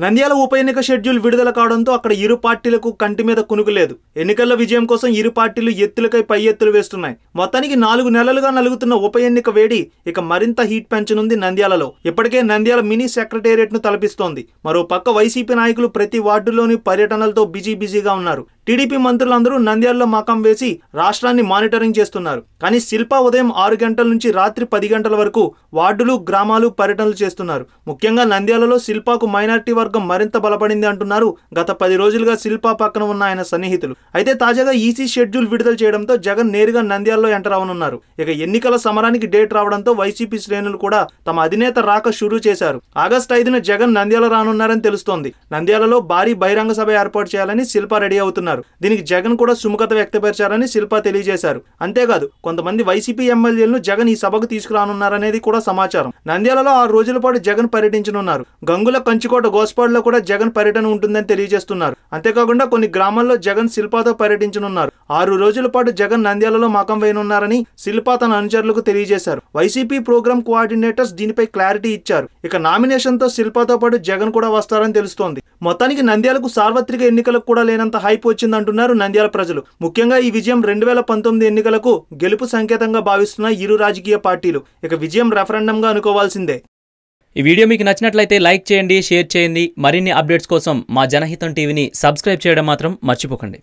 నంద్యాల ఉప ఎన్నిక షెడ్యూల్ విడుదల కావడంతో అక్కడ ఇరు పార్టీలకు కంటి మీద కునుకులేదు ఎన్నికల్లో విజయం కోసం ఇరు పార్టీలు ఎత్తులకై పై ఎత్తులు వేస్తున్నాయి. మొత్తానికి నాలుగు నెలలుగా నలుగుతున్న ఉప ఎన్నిక వేడి ఇక మరింత హీట్ పెంచనుంది నంద్యాలలో. ఇప్పటికే నంద్యాల మినీ సెక్రటేరియట్ను తలపిస్తోంది. మరో పక్క వైసీపీ నాయకులు ప్రతి వార్డులోని పర్యటనలతో బిజీ బిజీగా ఉన్నారు. టీడీపీ మంత్రులందరూ నంద్యాలలో మకం వేసి రాష్ట్రాన్ని మానిటరింగ్ చేస్తున్నారు. కానీ శిల్ప ఉదయం ఆరు గంటల నుంచి రాత్రి పది గంటల వరకు వార్డులు గ్రామాలు పర్యటనలు చేస్తున్నారు. ముఖ్యంగా నంద్యాలలో శిల్పాకు మైనార్టీ వర్గం మరింత బలపడింది అంటున్నారు గత పది రోజులుగా శిల్ప పక్కన ఉన్న ఆయన సన్నిహితులు. అయితే తాజాగా ఈసీ షెడ్యూల్ విడుదల చేయడంతో జగన్ నేరుగా నంద్యాలలో ఎంటర్ అవనున్నారు. ఇక ఎన్నికల సమరానికి డేట్ రావడంతో వైసీపీ శ్రేణులు కూడా తమ అధినేత రాక షురూ చేశారు. ఆగస్టు ఐదున జగన్ నంద్యాల రానున్నారని తెలుస్తోంది. నంద్యాలలో భారీ బహిరంగ సభ ఏర్పాటు చేయాలని శిల్ప రెడీ అవుతున్నారు. దీనికి జగన్ కూడా సుముఖత వ్యక్తపరిచారని శిల్ప తెలియజేశారు. అంతేకాదు కొంతమంది వైసీపీ ఎమ్మెల్యేలను జగన్ ఈ సభకు తీసుకురానున్నారనేది కూడా సమాచారం. నంద్యాలలో ఆరు రోజుల పాటు జగన్ పర్యటించనున్నారు. గంగుల కంచికోట గోస్పాడులో కూడా జగన్ పర్యటన ఉంటుందని తెలియజేస్తున్నారు. అంతేకాకుండా కొన్ని గ్రామాల్లో జగన్ శిల్పాతో పర్యటించనున్నారు. ఆరు రోజుల పాటు జగన్ నంద్యాలలో మకం వేయనున్నారని శిల్ప తన అనుచరులకు తెలియజేశారు. వైసీపీ ప్రోగ్రామ్ కోఆర్డినేటర్స్ దీనిపై క్లారిటీ ఇచ్చారు. ఇక నామినేషన్తో శిల్పాతో శిల్పతో పాటు జగన్ కూడా వస్తారని తెలుస్తోంది. మొత్తానికి నంద్యాలకు సార్వత్రిక ఎన్నికలకు కూడా లేనంత హైప్ వచ్చిందంటున్నారు నంద్యాల ప్రజలు. ముఖ్యంగా ఈ విజయం రెండు వేల పంతొమ్మిది ఎన్నికలకు గెలుపు సంకేతంగా భావిస్తున్న ఇరు రాజకీయ పార్టీలు. ఇక విజయం రెఫరెండంగా అనుకోవాల్సిందే. ఈ వీడియో మీకు నచ్చినట్లయితే లైక్ చేయండి షేర్ చేయండి. మరిన్ని అప్డేట్స్ కోసం మా జనహితం టీవీని సబ్స్క్రైబ్ చేయడం మాత్రం మర్చిపోకండి.